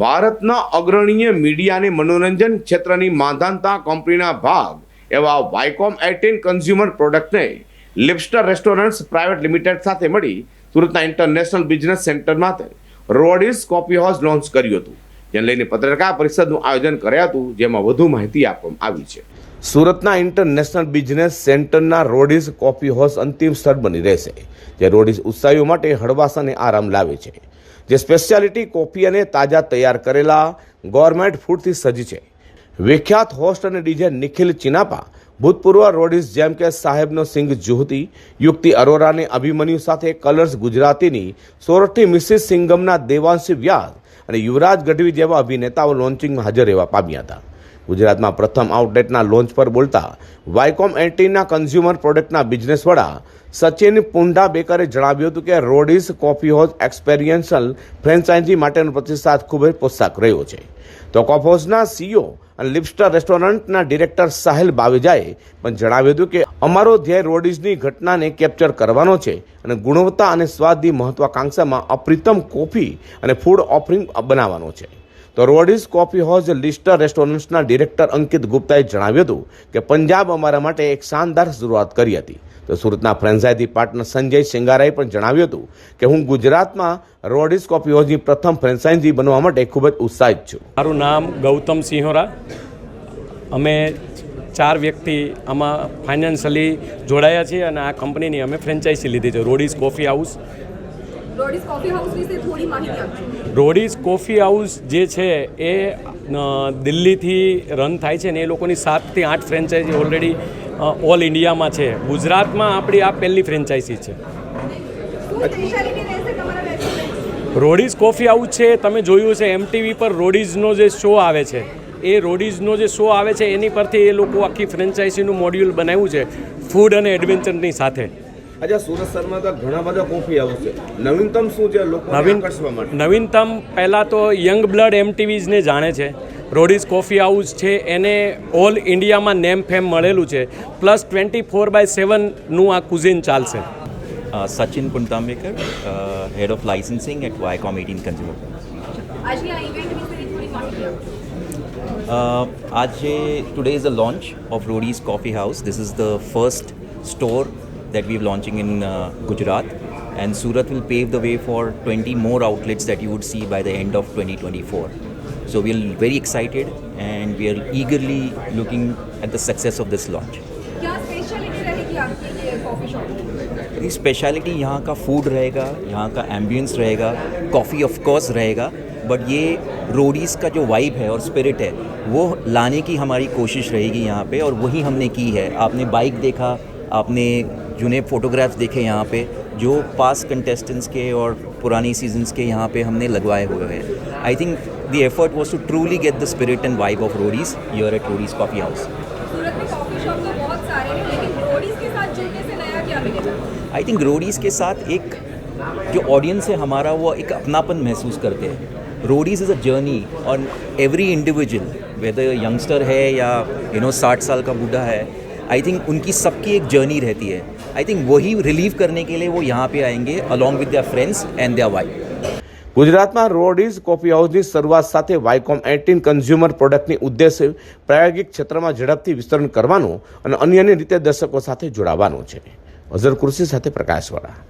ભારતના અગ્રણીય મીડિયા અને મનોરંજન ક્ષેત્રની માધાનતા કંપનીના ભાગ એવા વાયકોમ એટીન કન્ઝ્યુમર પ્રોડક્ટને લિપ્સ્ટર રેસ્ટોરન્ટ્સ પ્રાઇવેટ લિમિટેડ સાથે મળી સુરતના ઇન્ટરનેશનલ બિઝનેસ સેન્ટરમાં રોડિસ કોફી હાઉસ લોન્ચ કર્યું હતું. જેને લઈને પત્રકાર પરિષદનું આયોજન કર્યા હતું, જેમાં વધુ માહિતી આપવામાં આવી છે. સુરતના ઇન્ટરનેશનલ બિઝનેસ સેન્ટરના રોડિસ કોફી હાઉસ અંતિમ સ્થળ બની રહેશે, જે રોડિસ ઉત્સાહીઓ માટે હળવાશ અને આરામ લાવે છે. જે સ્પેશિયાલિટી કોફી અને તાજા તૈયાર કરેલા ગોરમેન્ટ ફૂડથી સજ્જ છે. વિખ્યાત હોસ્ટ અને ડીજે નિખિલ ચિનાપા ભૂતપૂર્વ રોડીઝ જેમ કે સાહેબનો સિંઘ જુહતી, યુક્તિ અરોરાને અભિમન્યુ સાથે કલર્સ ગુજરાતીની સોરઠની મિસિસ સિંગમના દેવાંશી વ્યાસ અને યુવરાજ ગઢવી જેવા અભિનેતાઓ લોન્ચિંગમાં હાજર રહેવા પામ્યા હતા. ગુજરાતમાં પ્રથમ આઉટલેટના લોન્ચ પર બોલતા વાયકોમ એન્ટીના કન્ઝ્યુમર પ્રોડક્ટના બિઝનેસ વડા સચિન પુંડા બેકરે જણાવ્યું હતું કે Roadies coffee house experiential franchise માટેનો પ્રતિસાદ ખૂબ જ પ્રોત્સાહક રહ્યો છે. તો કોફી હાઉસના સીઈઓ અને લિપસ્ટર રેસ્ટોરન્ટના ડિરેક્ટર સાહેલ બાવેજાએ પણ જણાવ્યું હતું કે અમારો ધ્યેય રોડીઝની ઘટનાને કેપ્ચર કરવાનો છે અને ગુણવત્તા અને સ્વાદની મહત્વાકાંક્ષામાં અપ્રિતમ કોફી અને ફૂડ ઓફરિંગ બનાવવાનો છે. તો રોડીઝ કોફી હાઉસ લિસ્ટર રેસ્ટોરન્ટ્સના ડિરેક્ટર અંકિત ગુપ્તાએ જણાવ્યું હતું કે પંજાબ અમારા માટે એક શાનદાર શરૂઆત કરી હતી. તો સુરતના ફ્રેન્ચાઇઝી પાર્ટનર સંજય સિંગારાએ પણ જણાવ્યું હતું કે હું ગુજરાતમાં રોડીઝ કોફી હાઉસની પ્રથમ ફ્રેન્ચાઇઝી બનવા માટે ખૂબ જ ઉત્સાહિત છું. મારું નામ ગૌતમ સિંહોરા. અમે ચાર વ્યક્તિ આમાં ફાઇનાન્શિયલી જોડાયા છીએ અને આ કંપનીની અમે ફ્રેન્ચાઇઝી લીધી છે. Roadies coffee house Roadies coffee house વિશે થોડી માહિતી આપજો. રોડીઝ કોફી હાઉસ જે છે એ દિલ્હીથી રન થાય છે ને એ લોકોની સાતથી આઠ ફ્રેન્ચાઇઝી ઓલરેડી ઓલ ઇન્ડિયામાં છે. ગુજરાતમાં આપણી આ પહેલી ફ્રેન્ચાઇઝી છે. રોડીઝ કોફી હાઉસ છે તમે જોયું છે એમટીવી પર રોડીઝનો જે શો આવે છે. એ રોડીઝનો જે શો આવે છે એની પરથી એ લોકો આખી ફ્રેન્ચાઇઝીનું મોડ્યુલ બનાવ્યું છે ફૂડ અને એડવેન્ચરની સાથે. આજે સુરત શહેરમાં તો ઘણા બધા કોફી હાઉસ છે. નવીનતમ શું છે લોકો નવીન નવીનતમ પહેલાં તો યંગ બ્લડ એમટીવીઝને જાણે છે. રોડીઝ કોફી હાઉસ છે એને ઓલ ઇન્ડિયામાં નેમ ફેમ મળેલું છે. પ્લસ ટ્વેન્ટી ફોર બાય સેવનનું આ કુઝિન ચાલશે. Sachin Sachin head of licensing of Licensing at Viacom 18 Consumer. આજની આ ઇવેન્ટ વિશે થોડી માહિતી આપજો Uh, Ajay, today is the that we're launching in uh, Gujarat, and Surat will pave the way for 20 more outlets that you would see by the end of 2024. So we're very excited, and we are eagerly looking at the success of this launch. इसकी speciality यहाँ का food रहेगा यहाँ का ambience रहेगा coffee of course रहेगा but ये Roadies का जो वाइब है और स्पिरिट है वो लाने की हमारी कोशिश रहेगी यहाँ पे और वही हमने की है आपने बाइक देखा आपने जुने फोटोग्राफ्स देखे यहाँ पे जो पास कंटेस्टेंट्स के और पुरानी सीजन्स के यहाँ पे हमने लगवाए हुए हैं। I think the effort was to truly get the spirit and vibe of Roadies you're at Roadies coffee house I think Roadies के साथ एक जो ऑडियंस है हमारा वो एक अपनापन महसूस करते हैं। रोडीज़ इज़ अ जर्नी और एवरी इंडिविजुअल वेदर यंगस्टर है या यू नो साठ साल का बूढ़ा है। आई थिंक उनकी सबकी एक जर्नी रहती है आई थिंक वही रिलीव करने के लिए वो यहाँ पे आएंगे along with their friends and their wife ગુજરાતમાં રોડીઝ કોફી હાઉસની શરૂઆત સાથે વાયકોમ એટીન કન્ઝ્યુમર પ્રોડક્ટની ઉદ્દેશ્ય પ્રાયોગિક ક્ષેત્રમાં ઝડપથી વિસ્તરણ કરવાનો અને અન્યની રીતે દર્શકો સાથે જોડાવાનો છે અઝર કુર્સી સાથે પ્રકાશવાળા